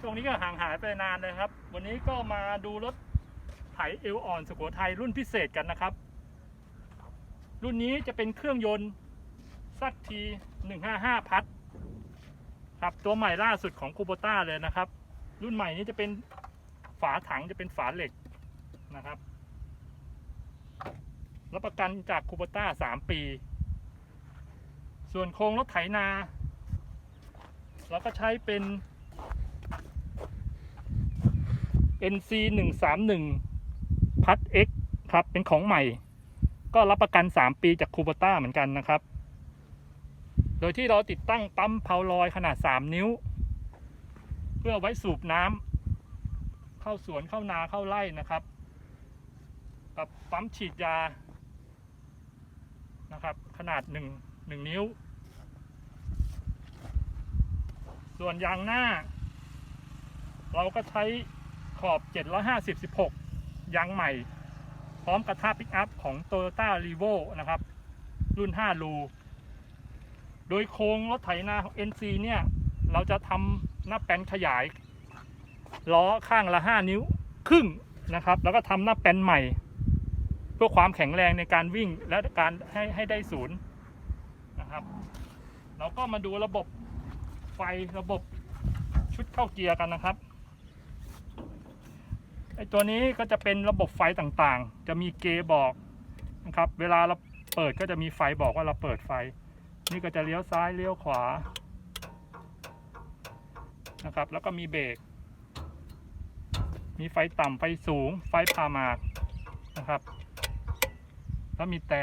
ช่วงนี้ก็ห่างหายไปนานะครับ วันนี้ก็มาดูรถไถเอวอ่อนสุโขทัยรุ่นพิเศษกันนะครับ รุ่นนี้จะเป็นเครื่องยนต์ซักที155 พัดครับตัวใหม่ล่าสุดของคูโบต้าเลยนะครับ รุ่นใหม่นี้จะเป็นฝาถังจะเป็นฝาเหล็กนะครับรับประกันจากคูโบต้า3 ปี ส่วนโครงรถไถนา เราก็ใช้เป็น NC 1 3 1พัด X ครับ เป็นของใหม่ ก็รับประกัน 3 ปีจากคูโบต้าเหมือนกันนะครับ โดยที่เราติดตั้งปั๊มเพาลอยขนาด 3 นิ้ว เพื่อไว้สูบน้ำเข้าสวนเข้านาเข้าไร่นะครับกับปั๊มฉีดยานะครับ ขนาด 1 1 นิ้ว ส่วนยางหน้า เราก็ใช้ ขอบ 750 16 ยางใหม่ พร้อมกระทะปิกอัพของ Toyota r e v o นะครับ รุ่น 5 รู โดยโครงรถไถนาของ NC เนี่ย เราจะทำหน้าแป้นขยาย ล้อข้างละ 5 นิ้วครึ่งนะครับ แล้วก็ทำหน้าแป้นใหม่ เพื่อความแข็งแรงในการวิ่งและการให้ให้ได้ศูนย์นะครับ เราก็มาดูระบบไฟระบบชุดเข้าเกียร์กันนะครับ อตัวนี้ก็จะเป็นระบบไฟต่างๆ จะมีเกบอกนะครับ เวลาเราเปิดก็จะมีไฟบอกว่าเราเปิดไฟ นี่ก็จะเลี้ยวซ้ายเลี้ยวขวานะครับ แล้วก็มีเบรก มีไฟต่ำไฟสูง ไฟพามากนะครับ แล้วมีแต่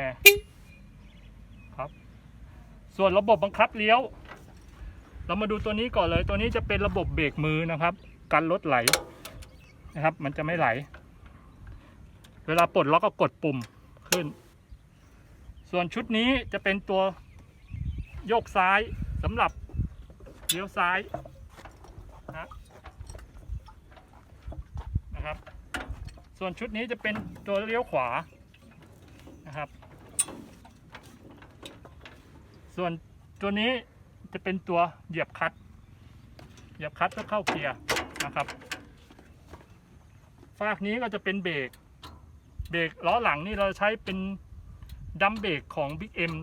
ครับ ส่วนระบบบังคับเลี้ยว เรามาดูตัวนี้ก่อนเลย ตัวนี้จะเป็นระบบเบรกมือนะครับ กันรถไหล นะครับ มันจะไม่ไหล เวลาปลดล็อกก็กดปุ่มขึ้น ส่วนชุดนี้จะเป็นตัวโยกซ้ายสำหรับเลี้ยวซ้ายนะนะครับ ส่วนชุดนี้จะเป็นตัวเลี้ยวขวานะครับ ส่วนตัวนี้จะเป็นตัวเหยียบคลัตช์เหยียบคลัตช์เพื่อเข้าเกียร์นะครับ ฝากนี้ก็จะเป็นเบรกเบรกล้อหลังนี่เราใช้เป็นดัมเบรกของ Big M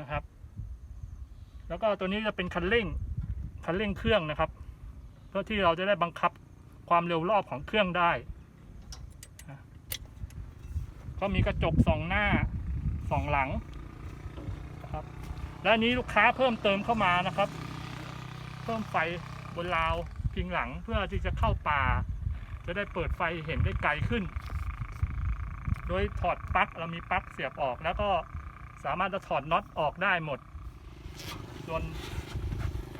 นะครับ แล้วก็ตัวนี้จะเป็นคันเร่งคันเร่งเครื่องนะครับ เพื่อที่เราจะได้บังคับความเร็วรอบของเครื่องได้ก็มีกระจกสองหน้าสองหลังนะครับ และนี้ลูกค้าเพิ่มเติมเข้ามานะครับ เพิ่มไฟบนราวพิงหลังเพื่อที่จะเข้าป่า จะได้เปิดไฟเห็นได้ไกลขึ้น โดยถอดปลั๊กเรามีปลั๊กเสียบออกแล้วก็สามารถจะถอดน็อตออกได้หมดส่วน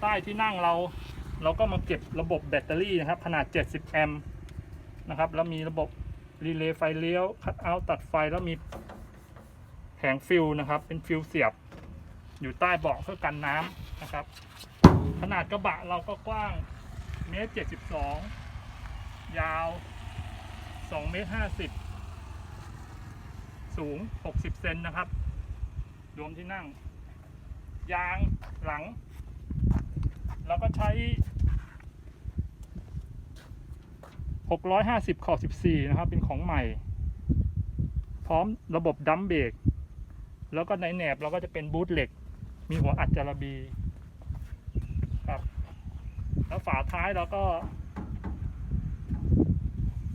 ใต้ที่นั่งเรา เราก็มาเก็บระบบแบตเตอรี่นะครับ ขนาด 70 แอมป์นะครับ แล้วมีระบบรีเลย์ไฟเลี้ยวคัตเอาตัดไฟแล้วมีแผงฟิลนะครับ เป็นฟิลเสียบ อยู่ใต้เบาะเพื่อกันน้ำนะครับ ขนาดกระบะเราก็กว้างเมตรเจ็ดสิบสอง ยาวสองเมตรห้าสิบสูงหกสิบเซนนะครับ รวมที่นั่ง ยางหลังเราก็ใช้ 650 ขอบ 14 นะครับ เป็นของใหม่ พร้อมระบบดัมเบรกแล้วก็ในแหนบเราก็จะเป็นบูทเหล็ก มีหัวอัดจาระบีครับ แล้วฝาท้ายเราก็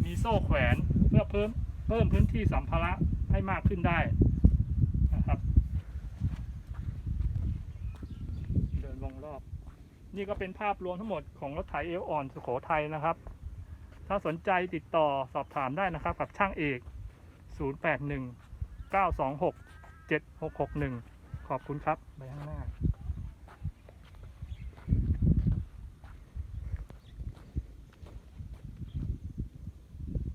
มีโซ่แขวนเพื่อเพิ่มเพิ่มพื้นที่สัมภาระให้มากขึ้นได้นะครับ เดินวงรอบ นี่ก็เป็นภาพรวมทั้งหมดของรถไถเอวอ่อนสุโขทัยนะครับ ถ้าสนใจติดต่อสอบถามได้นะครับ กับช่างเอก 081 926 7661 ขอบคุณครับ ไปข้างหน้า